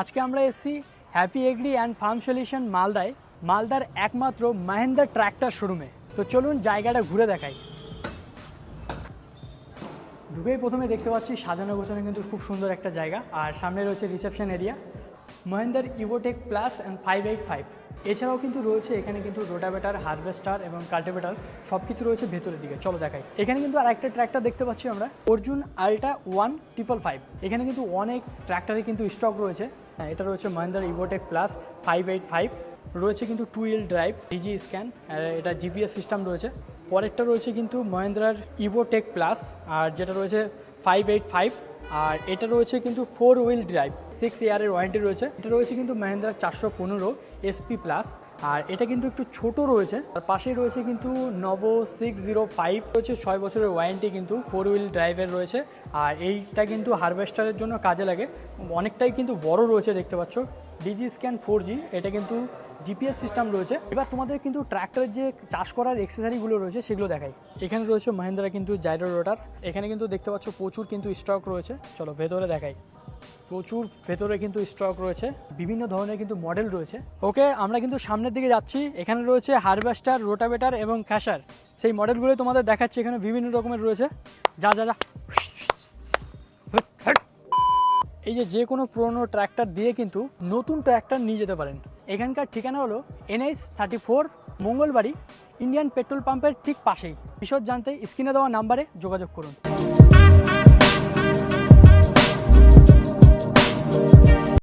আজকে আমরা এসেছি happy agri and farm solution মালদায়, মালদার একমাত্র মাহেন্দ্রা ট্র্যাক্টর শোরুমে। তো চলুন জায়গাটা ঘুরে দেখাই। ঢুকেই প্রথমে দেখতে পাচ্ছি সাজানো গোছানো কিন্তু খুব সুন্দর একটা জায়গা। আর সামনে রয়েছে reception area Mahindra Yuvo Tech plus and five eight five এছাড়াও কিন্তু রয়েছে এখানে কিন্তু রোটাভেটার হারভেস্টার এবং কাল্টিভেটার সব কিছু রয়েছে ভেতরের দিকে। চলো দেখাই। এখানে কিন্তু আর একটা ট্র্যাক্টর দেখতে পাচ্ছি আমরা অর্জুন আলটা ওয়ান ট্রিপল ফাইভ এখানে কিন্তু অনেক ট্র্যাক্টরে কিন্তু স্টক রয়েছে। হ্যাঁ, এটা রয়েছে Mahindra Yuvo Tech plus five eight five রয়েছে কিন্তু two wheel drive digi scan এটা জিপিএস সিস্টেম রয়েছে। পরেরটা রয়েছে কিন্তু মহেন্দ্রার ইভোটেক প্লাস আর যেটা রয়েছে ফাইভ এইট ফাইভ আর এটা রয়েছে কিন্তু ফোর হুইল ড্রাইভ সিক্স ইয়ারের ওয়ারেন্টি রয়েছে। এটা রয়েছে কিন্তু মাহিন্দ্রা চারশো পনেরো এসপি প্লাস আর এটা কিন্তু একটু ছোট রয়েছে। আর পাশেই রয়েছে কিন্তু নভো সিক্স জিরো ফাইভ রয়েছে ছয় বছরের ওয়ারেন্টি কিন্তু ফোর হুইল ড্রাইভের রয়েছে। আর এইটা কিন্তু হারভেস্টারের জন্য কাজে লাগে। অনেকটাই কিন্তু বড় রয়েছে দেখতে পাচ্ছ। ডিজি স্ক্যান ফোর জি এটা কিন্তু জিপিএস সিস্টেম রয়েছে। এবার তোমাদের কিন্তু ট্র্যাক্টরের যে চাষ করার এক্সেসারিগুলো রয়েছে, সেগুলো দেখাই। এখানে রয়েছে মহেন্দ্রা কিন্তু জাইরো রোটার এখানে কিন্তু দেখতে পাচ্ছ প্রচুর কিন্তু স্টক রয়েছে। চলো ভেতরে দেখাই। প্রচুর ভেতরে কিন্তু স্টক রয়েছে। বিভিন্ন ধরনের কিন্তু মডেল রয়েছে। ওকে আমরা কিন্তু সামনের দিকে যাচ্ছি। এখানে রয়েছে হারভেস্টার রোটাভেটার এবং ক্যাশার সেই মডেলগুলো তোমাদের দেখাচ্ছি। এখানে বিভিন্ন রকমের রয়েছে। যা যা যা। এই যে যে কোনো পুরনো ট্র্যাক্টর দিয়ে কিন্তু নতুন ট্র্যাক্টর নিয়ে যেতে পারেন। এখানকার ঠিকানা হলো NH thirty four Mangalbari Indian petrol পাম্পের ঠিক পাশেই। বিশদ জানতে স্ক্রিনে দেওয়া নাম্বারে যোগাযোগ করুন।